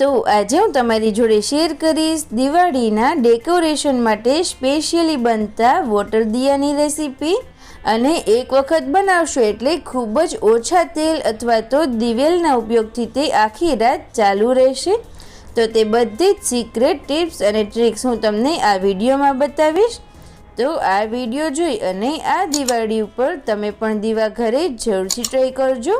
તો આજે હું તમારી જોડે શેર કરીશ દિવાળીના ડેકોરેશન માટે સ્પેશિયલી બનતા વોટર દિયાની રેસીપી અને એક વખત બનાવશો એટલે ખૂબ જ ઓછા તેલ અથવા તો દિવેલના ઉપયોગથી તે આખી રાત ચાલુ રહેશે. તો તે બધી જ સિક્રેટ ટિપ્સ અને ટ્રિક્સ હું તમને આ વિડીયોમાં બતાવીશ. તો આ વીડિયો જોઈ અને આ દિવાળી ઉપર તમે પણ દીવા ઘરે જરૂરથી ટ્રાય કરજો.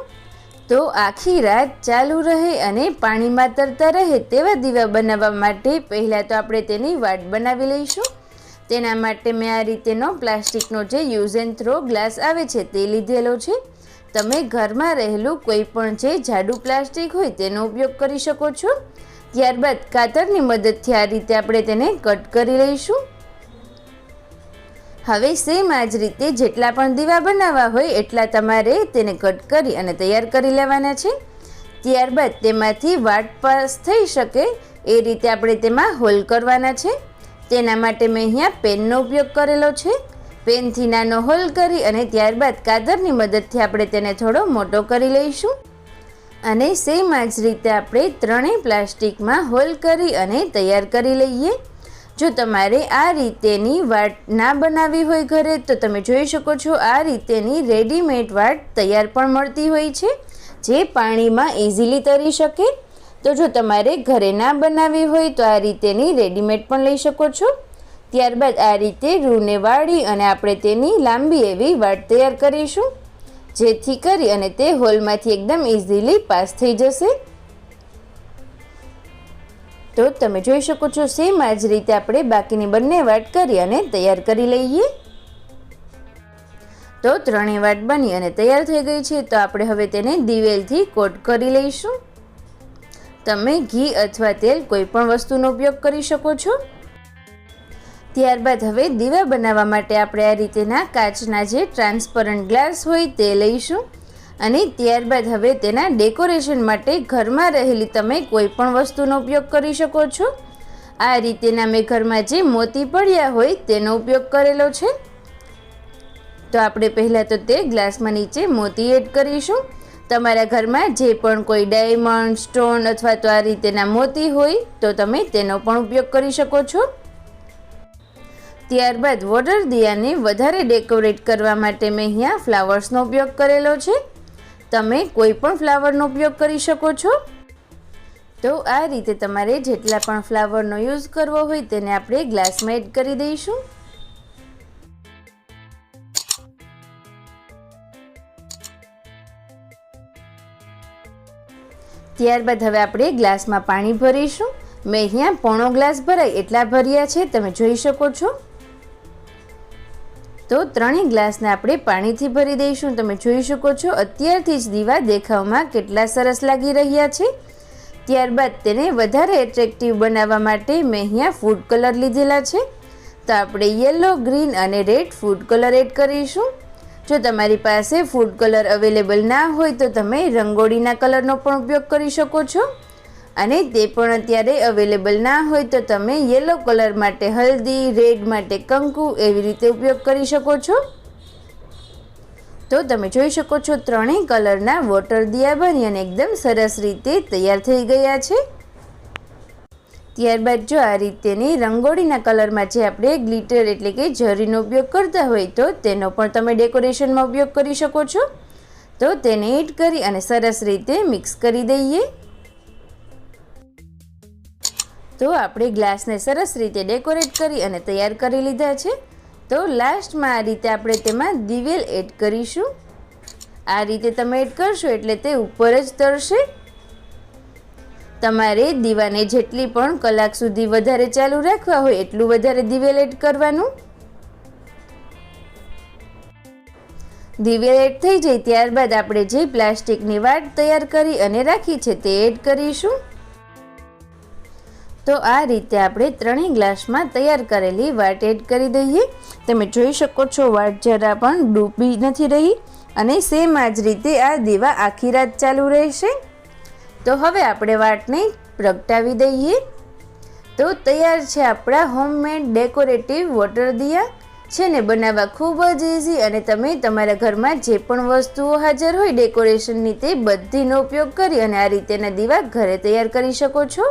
તો આખી રાત ચાલુ રહે અને પાણીમાં તરતા રહે તેવા દીવા બનાવવા માટે પહેલાં તો આપણે તેની વાટ બનાવી લઈશું. તેના માટે મેં આ રીતેનો પ્લાસ્ટિકનો જે યુઝ એન્ડ થ્રો ગ્લાસ આવે છે તે લીધેલો છે. તમે ઘરમાં રહેલું કોઈ પણ જે જાડું પ્લાસ્ટિક હોય તેનો ઉપયોગ કરી શકો છો. ત્યારબાદ કાતરની મદદથી આ રીતે આપણે તેને કટ કરી લઈશું. હવે સેમ આ જ રીતે જેટલા પણ દીવા બનાવવા હોય એટલા તમારે તેને કટ કરી અને તૈયાર કરી લેવાના છે. ત્યારબાદ તેમાંથી વાટ પાસ થઈ શકે એ રીતે આપણે તેમાં હોલ કરવાના છે. તેના માટે મેં અહીંયા પેનનો ઉપયોગ કરેલો છે. પેનથી નાનો હોલ કરી અને ત્યારબાદ કાદરની મદદથી આપણે તેને થોડો મોટો કરી લઈશું. અને સેમ આ જ રીતે આપણે ત્રણેય પ્લાસ્ટિકમાં હોલ કરી અને તૈયાર કરી લઈએ. જો તમારે આ રીતેની વાટ ના બનાવી હોય ઘરે, તો તમે જોઈ શકો છો આ રીતેની રેડીમેડ વાટ તૈયાર પણ મળતી હોય છે, જે પાણીમાં ઇઝીલી તરી શકે. તો જો તમારે ઘરે ના બનાવી હોય, તો આ રીતેની રેડીમેડ પણ લઈ શકો છો. ત્યારબાદ આ રીતે રૂને વાળી અને આપણે તેની લાંબી એવી વાટ તૈયાર કરીશું, જેથી કરી અને તે હોલમાંથી એકદમ ઇઝીલી પાસ થઈ જશે. તો તમે જોઈ શકો છો સેમ આ જ રીતે આપણે બાકીની બંને વાટ કરી અને તૈયાર કરી લઈએ. તો ત્રણેય વાટ બની અને તૈયાર થઈ ગઈ છે, તો આપણે હવે તેને દિવેલથી કોટ કરી લઈશું. તમે ઘી અથવા તેલ કોઈ પણ વસ્તુનો ઉપયોગ કરી શકો છો. ત્યારબાદ હવે દીવા બનાવવા માટે આપણે આ રીતેના કાચના જે ટ્રાન્સપરન્ટ ગ્લાસ હોય તે લઈશું. અને ત્યારબાદ હવે તેના ડેકોરેશન માટે ઘરમાં રહેલી તમે કોઈ પણ વસ્તુનો ઉપયોગ કરી શકો છો. આ રીતેના મેં ઘરમાં જે મોતી પડ્યા હોય તેનો ઉપયોગ કરેલો છે. તો આપણે પહેલાં તો તે ગ્લાસમાં નીચે મોતી એડ કરીશું. તમારા ઘરમાં જે પણ કોઈ ડાયમંડ, સ્ટોન અથવા તો આ રીતેના મોતી હોય તો તમે તેનો પણ ઉપયોગ કરી શકો છો. ત્યારબાદ વોટર દિયાને વધારે ડેકોરેટ કરવા માટે મેં અહીંયા ફ્લાવર્સનો ઉપયોગ કરેલો છે. તમે કોઈ પણ ફ્લાવરનો ઉપયોગ કરી શકો છો? તો આ રીતે તમારે જેટલા પણ ફ્લાવરનો યુઝ કરવો હોય તેને આપણે ગ્લાસમાં એડ કરી દઈશું. ત્યારબાદ હવે આપણે ગ્લાસમાં પાણી ભરીશું. મેં અહીંયા પોણો ગ્લાસ ભરાય એટલા ભર્યા છે, તમે જોઈ શકો છો. તો ત્રણેય ગ્લાસને આપણે પાણીથી ભરી દઈશું. તમે જોઈ શકો છો, અત્યારથી જ દીવા દેખાવમાં કેટલા સરસ લાગી રહ્યા છે. ત્યારબાદ તેને વધારે એટ્રેક્ટિવ બનાવવા માટે મેં અહીંયા ફૂડ કલર લીધેલા છે. તો આપણે યલો ગ્રીન અને રેડ ફૂડ કલર એડ કરીશું. જો તમારી પાસે ફૂડ કલર અવેલેબલ ના હોય તો તમે રંગોળીના કલરનો પણ ઉપયોગ કરી શકો છો. અને તે પણ અત્યારે અવેલેબલ ના હોય તો તમે યલો કલર માટે, હલ્દી રેડ માટે, કંકુ એવી રીતે ઉપયોગ કરી શકો છો. તો તમે જોઈ શકો છો ત્રણેય કલરના વોટર દિયા બની અને એકદમ સરસ રીતે તૈયાર થઈ ગયા છે. ત્યારબાદ જો આ રીતેની રંગોળીના કલરમાં જે આપણે ગ્લિટર એટલે કે જરીનો ઉપયોગ કરતા હોય તો તેનો પણ તમે ડેકોરેશનમાં ઉપયોગ કરી શકો છો. તો તેને એડ કરી અને સરસ રીતે મિક્સ કરી દઈએ. તો આપણે ગ્લાસને સરસ રીતે ડેકોરેટ કરી અને તૈયાર કરી લીધા છે. તો લાસ્ટમાં આ રીતે આપણે તેમાં દિવેલ એડ કરીશું. આ રીતે તમે એડ કરશો એટલે તે ઉપર જ તરશે. તમારે દીવાને જેટલી પણ કલાક સુધી વધારે ચાલુ રાખવા હોય એટલું વધારે દિવેલ એડ કરવાનું. દિવેલ એડ થઈ જાય ત્યારબાદ આપણે જે પ્લાસ્ટિકની વાટ તૈયાર કરી અને રાખી છે તે એડ કરીશું. તો આ રીતે આપણે ત્રણેય ગ્લાસમાં તૈયાર કરેલી વાટ એડ કરી દઈએ. તમે જોઈ શકો છો વાટ જરા પણ ડૂબી નથી રહી અને સેમ આ જ રીતે આ દીવા આખી રાત ચાલુ રહેશે. તો હવે આપણે વાટને પ્રગટાવી દઈએ. તો તૈયાર છે આપણા હોમમેડ ડેકોરેટિવ વોટર દિયા. છે ને બનાવવા ખૂબ જ ઇઝી અને તમે તમારા ઘરમાં જે પણ વસ્તુઓ હાજર હોય ડેકોરેશનની તે બધીનો ઉપયોગ કરી અને આ રીતેના દીવા ઘરે તૈયાર કરી શકો છો.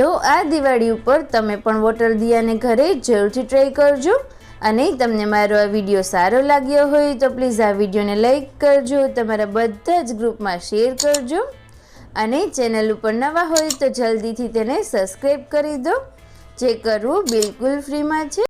તો આ દિવાળી ઉપર તમે પણ વોટર દિયાને ઘરે જરૂરથી ટ્રાય કરજો. અને તમને મારો આ વીડિયો સારો લાગ્યો હોય તો પ્લીઝ આ વિડીયોને લાઈક કરજો, તમારા બધા જ ગ્રુપમાં શેર કરજો. અને ચેનલ ઉપર નવા હોય તો જલ્દીથી તેને સબસ્ક્રાઈબ કરી દો. જે કરવું બિલકુલ ફ્રીમાં છે.